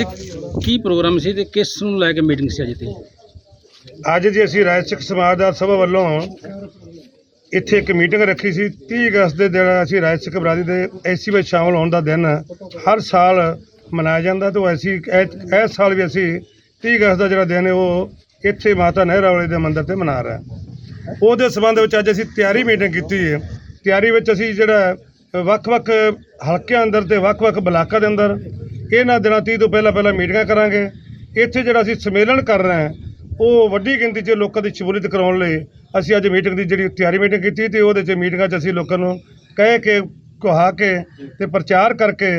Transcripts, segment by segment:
ਕੀ programme ਸੀ ਤੇ ਕਿਸ ਨੂੰ ਲੈ ਕੇ ਮੀਟਿੰਗ ਸੀ ਅੱਜ ਤੇ ਅੱਜ ਜੀ ਅਸੀਂ ਰਾਜ ਸਿੱਖ ਸਮਾਜ ਦਾ ਸਭਾ ਵੱਲੋਂ ਇੱਥੇ ਇੱਕ ਮੀਟਿੰਗ ਰੱਖੀ ਸੀ। 30 ਅਗਸਤ ਦੇ ਦਿਨ ਅਸੀਂ ਰਾਜ ਸਿੱਖ ਬਰਾਦਰੀ ਦੇ ਐਸੀ ਵਿੱਚ ਸ਼ਾਮਲ ਹੋਣ ਦਾ ਦਿਨ ਹਰ ਸਾਲ ਮਨਾਇਆ ਜਾਂਦਾ ਤੇ ਉਹ ਅਸੀਂ ਇਸ ਸਾਲ ਵੀ ਅਸੀਂ 30 ਅਗਸਤ ਦਾ ਜਿਹੜਾ ਦਿਨ ਹੈ, ਉਹ ਇੱਥੇ ਮਾਤਾ ਨਹਿਰਾ ਵਾਲੇ ਦੇ ਮੰਦਿਰ ਤੇ ਮਨਾ ਰਹੇ ਉਹਦੇ ਸੰਬੰਧ ਵਿੱਚ ਅੱਜ ਅਸੀਂ ਤਿਆਰੀ ਮੀਟਿੰਗ ਕੀਤੀ ਹੈ। ਤਿਆਰੀ ਵਿੱਚ ਅਸੀਂ ਜਿਹੜਾ ਵੱਖ-ਵੱਖ ਹਲਕਿਆਂ ਅੰਦਰ ਤੇ ਵੱਖ-ਵੱਖ ਬਲਾਕਾਂ ਦੇ ਅੰਦਰ ਇਹਨਾਂ ਦਿਨਾਂ 30 ਤੋਂ ਪਹਿਲਾਂ ਪਹਿਲਾਂ ਮੀਟਿੰਗਾਂ ਕਰਾਂਗੇ। ਇੱਥੇ ਜਿਹੜਾ ਅਸੀਂ ਸੰਮੇਲਨ ਕਰ ਰਹੇ ਹਾਂ, ਉਹ ਵੱਡੀ ਗਿਣਤੀ 'ਚ ਲੋਕਾਂ ਦੀ ਸ਼ਮੂਲੀਅਤ ਕਰਾਉਣ ਲਈ ਅਸੀਂ ਅੱਜ ਮੀਟਿੰਗ ਦੀ ਜਿਹੜੀ ਤਿਆਰੀ ਮੀਟਿੰਗ ਕੀਤੀ ਤੇ ਉਹਦੇ 'ਚ ਮੀਟਿੰਗਾਂ 'ਚ ਅਸੀਂ ਲੋਕਾਂ ਨੂੰ ਕਹਿ ਕੇ, ਕਹਾ ਕੇ ਤੇ ਪ੍ਰਚਾਰ ਕਰਕੇ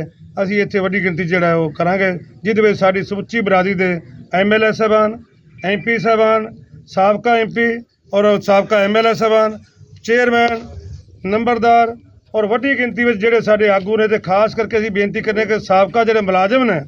ਅਸੀਂ ਇੱਥੇ ਵੱਡੀ ਗਿਣਤੀ ਜਿਹੜਾ ਉਹ ਕਰਾਂਗੇ, ਜਿਹਦੇ ਵਿੱਚ ਸਾਡੀ ਸਮੁੱਚੀ ਬਰਾਦਰੀ ਦੇ ਐਮਐਲਏ ਸਾਹਿਬਾਨ ਐਮਪੀ ਸਾਹਿਬਾਨ, ਸਾਬਕਾ ਐਮਪੀ ਔਰ ਸਾਬਕਾ ਐਮਐਲਏ ਸਾਹਿਬਾਨ, ਚੇਅਰਮੈਨ, ਨੰਬਰਦਾਰ ਔਰ ਵੱਡੀ ਗਿਣਤੀ ਵਿੱਚ ਜਿਹੜੇ ਸਾਡੇ ਆਗੂ ਨੇ ਤੇ ਖਾਸ ਕਰਕੇ ਅਸੀਂ ਬੇਨਤੀ ਕਰਨੇ ਕਿ ਸਾਬਕਾ ਜਿਹੜੇ ਮੁਲਾਜ਼ਮ ਨੇ,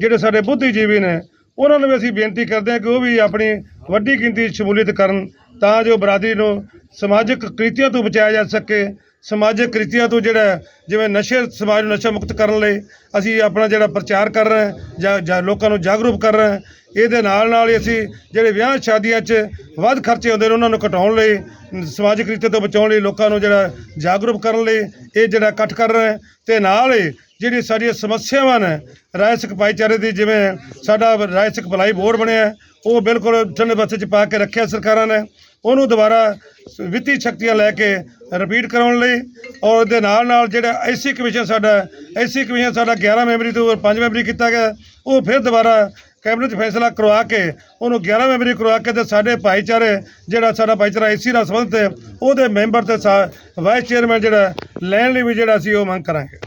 ਜਿਹੜੇ ਸਾਡੇ ਬੁੱਧੀਜੀਵੀ ਨੇ, ਉਹਨਾਂ ਨੂੰ ਵੀ ਅਸੀਂ ਬੇਨਤੀ ਕਰਦੇ ਹਾਂ ਕਿ ਉਹ ਵੀ ਆਪਣੀ ਵੱਡੀ ਗਿਣਤੀ ਸ਼ਮੂਲੀਅਤ ਕਰਨ ਤਾਂ ਜੋ ਬਰਾਦਰੀ ਨੂੰ ਸਮਾਜਿਕ ਕ੍ਰਿਤੀਆਂ ਤੋਂ ਬਚਾਇਆ ਜਾ ਸਕੇ ਸਮਾਜਿਕ ਕ੍ਰਿਤੀਆਂ ਤੋਂ ਜਿਹੜਾ ਜਿਵੇਂ ਨਸ਼ੇ ਸਮਾਜ ਨੂੰ ਨਸ਼ਾ ਮੁਕਤ ਕਰਨ ਲਈ ਅਸੀਂ ਆਪਣਾ ਜਿਹੜਾ ਪ੍ਰਚਾਰ ਕਰ ਰਹੇ ਜਾਂ ਜਾਂ ਲੋਕਾਂ ਨੂੰ ਜਾਗਰੂਕ ਕਰ ਰਹੇ ਇਹਦੇ ਨਾਲ ਨਾਲ ਹੀ ਅਸੀਂ ਜਿਹੜੇ ਵਿਆਹ ਸ਼ਾਦੀਆਂ 'ਚ ਵੱਧ ਖਰਚੇ ਹੁੰਦੇ ਨੇ, ਉਹਨਾਂ ਨੂੰ ਘਟਾਉਣ ਲਈ, ਸਮਾਜਿਕ ਰੀਤੇ ਤੋਂ ਬਚਾਉਣ ਲਈ ਲੋਕਾਂ ਨੂੰ ਜਿਹੜਾ ਜਾਗਰੂਕ ਕਰਨ ਲਈ ਇਹ ਜਿਹੜਾ ਇਕੱਠ ਕਰ ਰਹੇ ਹਾਂ। ਤੇ ਨਾਲ ਹੀ ਜਿਹੜੀ ਸਾਡੀਆਂ ਸਮੱਸਿਆਵਾਂ ਨੇ, ਰਾਏ ਸਿੱਖ ਭਾਈਚਾਰੇ ਦੀ, ਜਿਵੇਂ ਸਾਡਾ ਰਾਏ ਸਿੱਖ ਭਲਾਈ ਬੋਰਡ ਬਣਿਆ ਉਹ ਬਿਲਕੁਲ ਠੰਡੇ ਬਸਤੇ 'ਚ ਪਾ ਕੇ ਰੱਖਿਆ ਸਰਕਾਰਾਂ ਨੇ, ਉਹਨੂੰ ਦੁਬਾਰਾ ਵਿੱਤੀ ਸ਼ਕਤੀਆਂ ਲੈ ਕੇ ਰਿਪੀਟ ਕਰਾਉਣ ਲਈ ਔਰ ਉਹਦੇ ਨਾਲ ਨਾਲ ਜਿਹੜਾ ਐਸੀ ਕਮਿਸ਼ਨ ਸਾਡਾ ਐਸੀ ਕਮਿਸ਼ਨ ਸਾਡਾ 11 ਮੈਂਬਰੀ ਤੋਂ 5 ਮੈਂਬਰੀ ਕੀਤਾ ਗਿਆ ਉਹ ਫਿਰ ਦੁਬਾਰਾ ਕੈਬਨਿਟ 'ਚ ਫੈਸਲਾ ਕਰਵਾ ਕੇ ਉਹਨੂੰ 11 ਮੈਂਬਰੀ ਕਰਵਾ ਕੇ ਤੇ ਸਾਡੇ ਭਾਈਚਾਰੇ ਜਿਹੜਾ ਸਾਡਾ ਭਾਈਚਾਰਾ ਐਸੀ ਨਾਲ ਸੰਬੰਧਿਤ ਹੈ ਉਹਦੇ ਮੈਂਬਰ ਤੇ ਸਾ- ਵਾਈਸ ਚੇਅਰਮੈਨ ਜਿਹੜਾ ਲੈਣ ਲਈ ਵੀ ਜਿਹੜਾ ਅਸੀਂ ਉਹ ਮੰਗ ਕਰਾਂਗੇ।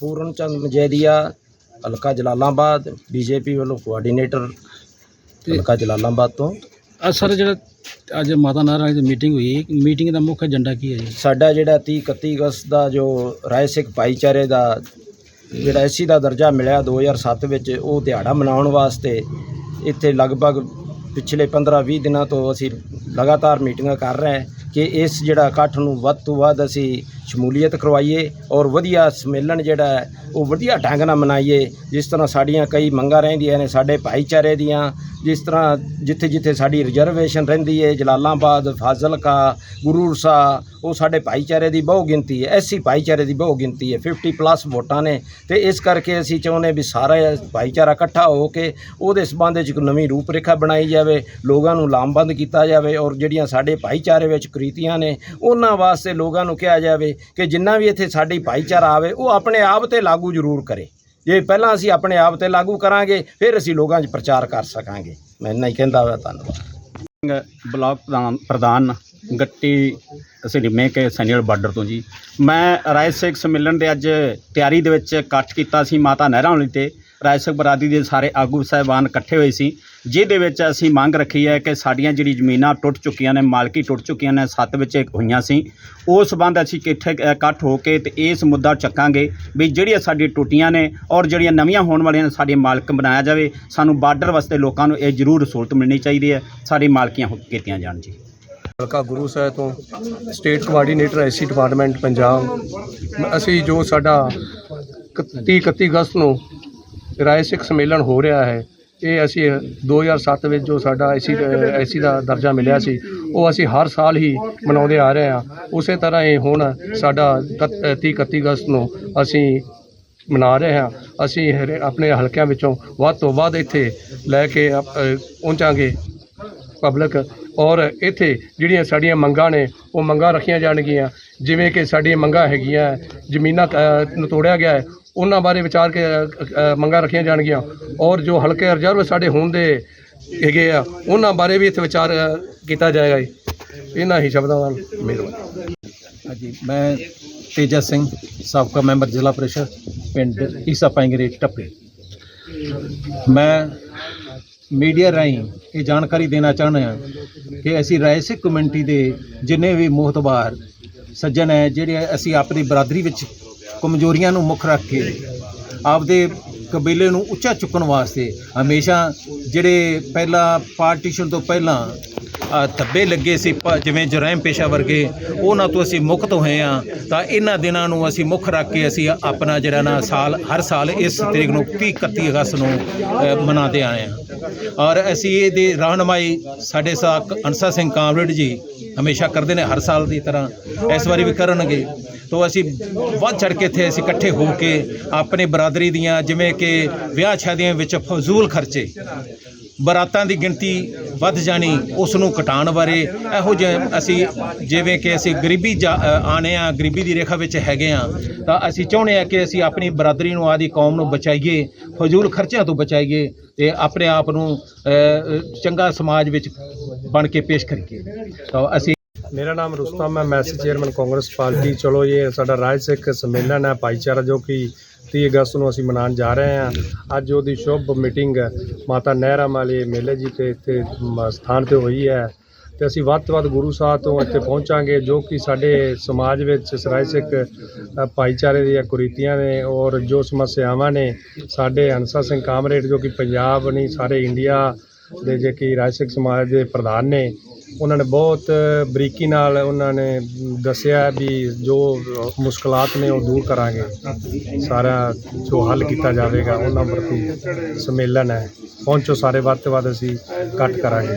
ਪੂਰਨ ਚੰਦ ਮਜੈਦੀਆ ਹਲਕਾ ਜਲਾਲਾਬਾਦ ਬੀਜੇਪੀ ਵੱਲੋਂ ਕੋਆਰਡੀਨੇਟਰ ਹਲਕਾ ਜਲਾਲਾਬਾਦ ਤੋਂ। ਆ ਸਰ, ਜਿਹੜਾ ਅੱਜ ਮਾਤਾ ਨਾਰਾ ਦੀ ਮੀਟਿੰਗ ਹੋਈ, ਮੀਟਿੰਗ ਦਾ ਮੁੱਖ ਏਜੰਡਾ ਕੀ ਹੈ ਜੀ? ਸਾਡਾ ਜਿਹੜਾ 30 31 ਅਗਸਤ ਦਾ ਜੋ ਰਾਏ ਸਿੱਖ ਭਾਈਚਾਰੇ ਦਾ ਜਿਹੜਾ ਐਸੀ ਦਾ ਦਰਜਾ ਮਿਲਿਆ 2007 ਵਿੱਚ, ਉਹ ਦਿਹਾੜਾ ਮਨਾਉਣ ਵਾਸਤੇ ਇੱਥੇ ਲਗਭਗ ਪਿਛਲੇ 15-20 ਦਿਨਾਂ ਤੋਂ ਅਸੀਂ ਲਗਾਤਾਰ ਮੀਟਿੰਗਾਂ ਕਰ ਰਹੇ ਹਾਂ। ਕਿ ਇਸ ਜਿਹੜਾ ਇਕੱਠ ਨੂੰ ਵੱਧ ਤੋਂ ਵੱਧ ਅਸੀਂ ਸ਼ਮੂਲੀਅਤ ਕਰਵਾਈਏ ਔਰ ਵਧੀਆ ਸੰਮੇਲਨ ਜਿਹੜਾ ਹੈ, ਉਹ ਵਧੀਆ ਢੰਗ ਨਾਲ ਮਨਾਈਏ, ਜਿਸ ਤਰ੍ਹਾਂ ਸਾਡੀਆਂ ਕਈ ਮੰਗਾਂ ਰਹਿੰਦੀਆਂ ਨੇ, ਸਾਡੇ ਭਾਈਚਾਰੇ ਦੀਆਂ, ਜਿਸ ਤਰ੍ਹਾਂ ਜਿੱਥੇ ਜਿੱਥੇ ਸਾਡੀ ਰਿਜ਼ਰਵੇਸ਼ਨ ਰਹਿੰਦੀ ਹੈ, ਜਲਾਲਾਬਾਦ, ਫਾਜ਼ਿਲਕਾ ਗੁਰੂਰਸਾ ਉਹ ਸਾਡੇ ਭਾਈਚਾਰੇ ਦੀ ਬਹੁ ਗਿਣਤੀ ਹੈ, ਐਸੀ ਭਾਈਚਾਰੇ ਦੀ ਬਹੁ ਗਿਣਤੀ ਹੈ 50 ਪਲੱਸ ਵੋਟਾਂ ਨੇ। ਤੇ ਇਸ ਕਰਕੇ ਅਸੀਂ ਚਾਹੁੰਦੇ ਵੀ ਸਾਰਾ ਭਾਈਚਾਰਾ ਇਕੱਠਾ ਹੋ ਕੇ ਉਹਦੇ ਸਬੰਧ ਵਿੱਚ ਇੱਕ ਨਵੀਂ ਰੂਪਰੇਖਾ ਬਣਾਈ ਜਾਵੇ, ਲੋਕਾਂ ਨੂੰ ਲਾਮਬੰਦ ਕੀਤਾ ਜਾਵੇ ਔਰ ਜਿਹੜੀਆਂ ਸਾਡੇ ਭਾਈਚਾਰੇ ਵਿੱਚ ਕ੍ਰਿਤੀਆਂ ਨੇ ਉਹਨਾਂ ਵਾਸਤੇ ਲੋਕਾਂ ਨੂੰ ਕਿਹਾ ਜਾਵੇ ਕਿ ਜਿੰਨਾ ਵੀ ਇੱਥੇ ਸਾਡੀ ਭਾਈਚਾਰਾ ਆਵੇ, ਉਹ ਆਪਣੇ ਆਪ ਤੇ ਲਾਗੂ ਜ਼ਰੂਰ ਕਰੇ। ਜੇ ਪਹਿਲਾਂ ਅਸੀਂ ਆਪਣੇ ਆਪ ਤੇ ਲਾਗੂ ਕਰਾਂਗੇ, ਫਿਰ ਅਸੀਂ ਲੋਕਾਂ 'ਚ ਪ੍ਰਚਾਰ ਕਰ ਸਕਾਂਗੇ। ਮੈਂ ਇੰਨਾ ਹੀ ਕਹਿੰਦਾ ਹੋਇਆ ਧੰਨਵਾਦ। ਬਲਾਕ ਪ੍ਰਧਾਨ ਗੱਟੀ ਅਸੀਂ ਮੇਕੇ ਸੈਨੀਅਰ ਬਾਰਡਰ ਤੋਂ ਜੀ। ਮੈਂ ਰਾਏ ਸਿੱਖ ਸੰਮੇਲਨ ਦੇ ਅੱਜ ਤਿਆਰੀ ਦੇ ਵਿੱਚ ਇਕੱਠ ਕੀਤਾ ਸੀ ਮਾਤਾ ਨਹਿਰਾਂ ਵਾਲੀ ਤੇ। ਰਾਏ ਸਿੱਖ ਬਰਾਦਰੀ ਦੇ ਸਾਰੇ ਆਗੂ ਸਾਹਿਬਾਨ ਇਕੱਠੇ ਹੋਏ ਸੀ, ਜਿਹਦੇ ਵਿੱਚ ਅਸੀਂ ਮੰਗ ਰੱਖੀ ਹੈ ਕਿ ਸਾਡੀਆਂ ਜਿਹੜੀ ਜ਼ਮੀਨਾਂ ਟੁੱਟ ਚੁੱਕੀਆਂ ਨੇ, ਮਾਲਕੀ ਟੁੱਟ ਚੁੱਕੀਆਂ ਨੇ, ਸੱਤ ਵਿੱਚ ਹੋਈਆਂ ਸੀ। ਉਸ ਸੰਬੰਧ ਅਸੀਂ ਇਕੱਠੇ ਇਕੱਠ ਹੋ ਕੇ ਤੇ ਇਸ ਮੁੱਦਾ ਚੱਕਾਂਗੇ ਵੀ ਜਿਹੜੀਆਂ ਸਾਡੀਆਂ ਟੁੱਟੀਆਂ ਨੇ ਔਰ ਜਿਹੜੀਆਂ ਨਵੀਆਂ ਹੋਣ ਵਾਲੀਆਂ ਨੇ, ਸਾਡੀਆਂ ਮਾਲਕ ਬਣਾਇਆ ਜਾਵੇ। ਸਾਨੂੰ ਬਾਰਡਰ ਵਾਸਤੇ ਲੋਕਾਂ ਨੂੰ ਇਹ ਜ਼ਰੂਰ ਸਹੂਲਤ ਮਿਲਣੀ ਚਾਹੀਦੀ ਹੈ, ਸਾਡੀ ਮਾਲਕੀਆਂ ਹੋ- ਕੀਤੀਆਂ ਜਾਣ ਜੀ। ਹਲਕਾ ਗੁਰੂ ਸਾਹਿਬ ਤੋਂ state coordinator SC department, Punjab. ਅਸੀਂ ਜੋ ਸਾਡਾ 31 31 ਅਗਸਤ ਨੂੰ ਰਾਏ ਸਿੱਖ ਸੰਮੇਲਨ ਹੋ ਰਿਹਾ ਹੈ। ਇਹ ਅਸੀਂ 2007 ਵਿੱਚ ਜੋ ਸਾਡਾ ਐਸੀ ਐਸੀ ਦਾ ਦਰਜਾ ਮਿਲਿਆ ਸੀ ਉਹ ਅਸੀਂ ਹਰ ਸਾਲ ਹੀ ਮਨਾਉਂਦੇ ਆ ਰਹੇ ਹਾਂ। ਉਸੇ ਤਰ੍ਹਾਂ ਹੀ ਹੁਣ ਸਾਡਾ 30 31 ਅਗਸਤ ਨੂੰ ਅਸੀਂ ਮਨਾ ਰਹੇ ਹਾਂ। ਅਸੀਂ ਹਰੇ- ਆਪਣੇ ਹਲਕਿਆਂ ਵਿੱਚੋਂ ਵੱਧ ਤੋਂ ਵੱਧ ਇੱਥੇ ਲੈ ਕੇ ਪਹੁੰਚਾਂਗੇ ਪਬਲਿਕ ਔਰ ਇੱਥੇ ਜਿਹੜੀਆਂ ਸਾਡੀਆਂ ਮੰਗਾਂ ਨੇ ਉਹ ਮੰਗਾਂ ਰੱਖੀਆਂ ਜਾਣਗੀਆਂ। ਜਿਵੇਂ ਕਿ ਸਾਡੀਆਂ ਮੰਗਾਂ ਹੈਗੀਆਂ ਜ਼ਮੀਨਾਂ ਅ, ਨੂੰ ਤੋੜਿਆ ਗਿਆ ਹੈ ਉਹਨਾਂ ਬਾਰੇ ਵਿਚਾਰ ਕੇ ਮੰਗਾਂ ਰੱਖੀਆਂ ਜਾਣਗੀਆਂ। ਔਰ ਜੋ ਹਲਕੇ ਰਿਜ਼ਰਵ ਸਾਡੇ ਹੋਣ ਦੇ ਹੈਗੇ ਆ, ਉਹਨਾਂ ਬਾਰੇ ਵੀ ਇੱਥੇ ਵਿਚਾਰ ਕੀਤਾ ਜਾਏਗਾ ਜੀ। ਇਹਨਾਂ ਹੀ ਸ਼ਬਦਾਂ ਨਾਲ ਮਿਹਰਬਾਨੀ। ਹਾਂਜੀ, ਮੈਂ ਤੇਜਾ ਸਿੰਘ, ਸਾਬਕਾ ਮੈਂਬਰ ਜ਼ਿਲ੍ਹਾ ਪ੍ਰੀਸ਼ਦ, ਪਿੰਡ ਈਸਾ ਪਾਇੰਗਰੇ ਟੱਪੇ। ਮੈਂ ਮੀਡੀਆ ਰਾਹੀਂ ਇਹ ਜਾਣਕਾਰੀ ਦੇਣਾ ਚਾਹੁੰਦਾ ਹਾਂ ਕਿ ਅਸੀਂ ਰਾਏ ਸਿੱਖ ਕਮਿਊਨਿਟੀ ਦੇ ਜਿੰਨੇ ਵੀ ਮੋਹਤਬਾਰ ਸੱਜਣ ਹੈ, ਜਿਹੜੇ ਅਸੀਂ ਆਪਣੀ ਬਰਾਦਰੀ ਵਿੱਚ ਕਮਜ਼ੋਰੀਆਂ ਨੂੰ ਮੁੱਖ ਰੱਖ ਕੇ ਆਪਦੇ ਕਬੀਲੇ ਨੂੰ ਉੱਚਾ ਚੁੱਕਣ ਵਾਸਤੇ ਹਮੇਸ਼ਾ ਜਿਹੜੇ ਪਹਿਲਾਂ ਪਾਰਟੀਸ਼ਨ ਤੋਂ ਪਹਿਲਾਂ ਧੱਬੇ ਲੱਗੇ ਸੀ ਪ- ਜਿਵੇਂ ਜਰਾਇਮ ਪੇਸ਼ਾ ਵਰਗੇ, ਉਹਨਾਂ ਤੋਂ ਅਸੀਂ ਮੁਕਤ ਹੋਏ ਆ ਤਾਂ ਇਹਨਾਂ ਦਿਨਾਂ ਨੂੰ ਅਸੀਂ ਮੁੱਖ ਰੱਖ ਕੇ ਅਸੀਂ ਆਪਣਾ ਜਿਹੜਾ ਨਾ ਸਾਲ, ਹਰ ਸਾਲ ਇਸ ਤਰੀਕ ਨੂੰ 30 31 ਅਗਸਤ ਨੂੰ ਮਨਾਉਂਦੇ ਆਏ ਆ ਔਰ ਅਸੀਂ ਇਹਦੀ ਰਹਿਨਮਾਈ ਸਾਡੇ ਸਾਥ ਅਨਸਾ ਸਿੰਘ ਕਾਮਰੇਡ ਜੀ ਹਮੇਸ਼ਾ ਕਰਦੇ ਨੇ, ਹਰ ਸਾਲ ਦੀ ਤਰ੍ਹਾਂ ਇਸ ਵਾਰੀ ਵੀ ਕਰਨਗੇ। ਤੋ ਅਸੀਂ ਵੱਧ ਚੜ ਕੇ ਇੱਥੇ ਅਸੀਂ ਇਕੱਠੇ ਹੋ ਕੇ ਆਪਣੇ ਬਰਾਦਰੀ ਦੀਆਂ ਜਿਵੇਂ ਕਿ ਵਿਆਹ ਸ਼ਾਦੀਆਂ ਵਿੱਚ ਫਜ਼ੂਲ ਖਰਚੇ ਬਰਾਤਾਂ ਦੀ ਗਿਣਤੀ ਵੱਧ ਜਾਣੀ ਉਸ ਨੂੰ ਘਟਾਉਣ ਬਾਰੇ ਇਹੋ ਜਿਹੇ ਅਸੀਂ ਜਿਵੇਂ ਕਿ ਅਸੀਂ ਗਰੀਬੀ ਜਾ- ਅ, ਆਨੇ ਆ ਗਰੀਬੀ ਦੀ ਰੇਖਾ ਵਿੱਚ ਹੈਗੇ ਆ ਤਾਂ ਅਸੀਂ ਚਾਹੁੰਦੇ ਆ ਕਿ ਅਸੀਂ ਆਪਣੀ ਬਰਾਦਰੀ ਨੂੰ ਆਦੀ ਕੌਮ ਨੂੰ ਬਚਾਈਏ ਫਜ਼ੂਲ ਖਰਚਿਆਂ ਤੋਂ ਬਚਾਈਏ ਤੇ ਆਪਣੇ ਆਪ ਨੂੰ ਚੰਗਾ ਸਮਾਜ ਵਿੱਚ ਬਣ ਕੇ ਪੇਸ਼ ਕਰੀਏ। ਤਾਂ ਅਸੀਂ ਮੇਰਾ ਨਾਮ ਰੁਸਤਮ ਹੈ ਮੈਂ ਚੇਅਰਮੈਨ ਕਾਂਗਰਸ ਪਾਰਟੀ। ਚਲੋ ਇਹ ਸਾਡਾ ਰਾਜ ਸਿੱਖ ਸੰਮੇਲਨ ਹੈ ਭਾਈਚਾਰਾ ਜੋ ਕਿ 30 ਅਗਸਤ ਨੂੰ ਅਸੀਂ ਮਨਾਉਣ ਜਾ ਰਹੇ ਹਾਂ। ਅੱਜ ਉਹਦੀ ਸ਼ੁਭ ਮੀਟਿੰਗ ਮਾਤਾ ਨਹਿਰਾ ਵਾਲੇ ਮੇਲੇ ਜੀ ਤੇ ਇੱਥੇ ਸਥਾਨ ਤੇ ਹੋਈ ਹੈ। ਤੇ ਅਸੀਂ ਵੱਧ ਤੋਂ ਵੱਧ ਗੁਰੂ ਸਾਹਿਬ ਤੋਂ ਇੱਥੇ ਪਹੁੰਚਾਂਗੇ, ਜੋ ਕਿ ਸਾਡੇ ਸਮਾਜ ਵਿੱਚ ਸਰਾਇ ਸਿੱਖ ਭਾਈਚਾਰੇ ਦੀਆਂ ਕੁਰੀਤੀਆਂ ਨੇ ਔਰ ਜੋ ਸਮੱਸਿਆਵਾਂ ਨੇ, ਸਾਡੇ ਹੰਸਾ ਸਿੰਘ ਕਾਮਰੇਡ ਜੋ ਕਿ ਪੰਜਾਬ ਨਹੀਂ, ਸਾਰੇ ਇੰਡੀਆ ਦੇ ਜੇ ਕਿ ਰਾਜ ਸਿੱਖ ਸਮਾਜ ਦੇ ਪ੍ਰਧਾਨ ਨੇ ਉਹਨਾਂ ਨੇ ਬਹੁਤ ਬਰੀਕੀ ਨਾਲ ਉਹਨਾਂ ਨੇ ਦੱਸਿਆ ਵੀ ਜੋ ਮੁਸ਼ਕਲਾਤ ਨੇ ਉਹ ਦੂਰ ਕਰਾਂਗੇ। ਸਾਰਾ ਜੋ ਹੱਲ ਕੀਤਾ ਜਾਵੇਗਾ, ਉਹਨਾਂ ਪ੍ਰਤੀ ਸੰਮੇਲਨ ਹੈ। ਪਹੁੰਚੋ ਸਾਰੇ ਵੱਧ ਤੋਂ ਵੱਧ ਅਸੀਂ ਇਕੱਠ ਕਰਾਂਗੇ।